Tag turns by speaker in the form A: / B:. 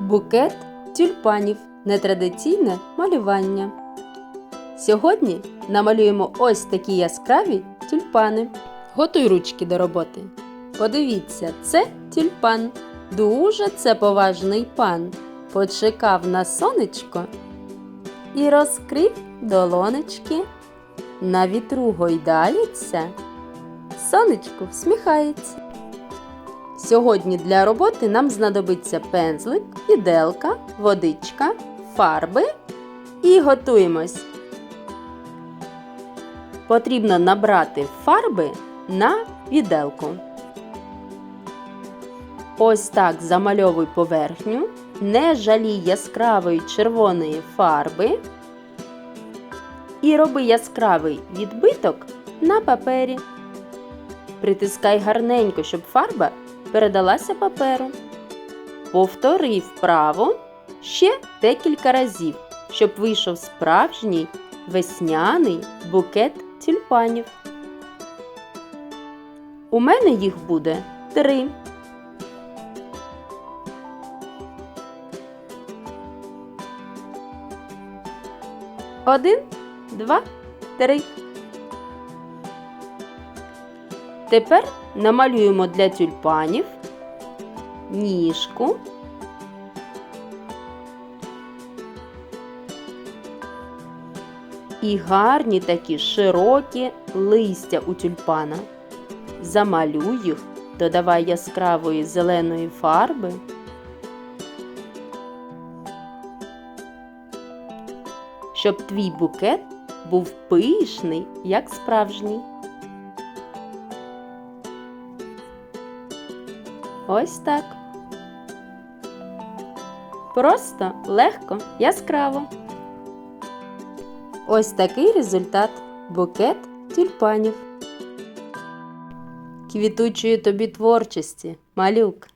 A: Букет тюльпанів. Нетрадиційне малювання. Сьогодні намалюємо ось такі яскраві тюльпани. Готуй ручки до роботи. Подивіться, це тюльпан. Дуже це поважний пан. Почекав на сонечко і розкрив долонечки. На вітру гойдається. Сонечко всміхається. Сьогодні для роботи нам знадобиться пензлик, віделка, водичка, фарби і готуємось. Потрібно набрати фарби на віделку. Ось так замальовуй поверхню, не жалій яскравої червоної фарби і роби яскравий відбиток на папері. Притискай гарненько, щоб фарба передалася паперу. Повтори вправо ще декілька разів, щоб вийшов справжній весняний букет тюльпанів. У мене їх буде три. Один, два, три. Тепер намалюємо для тюльпанів ніжку. І гарні такі широкі листя у тюльпана. Замалюй їх, додавай яскравої зеленої фарби. Щоб твій букет був пишний, як справжній. Ось так. Просто, легко, яскраво. Ось такий результат букет тюльпанів. Квітучої тобі творчості, малюк.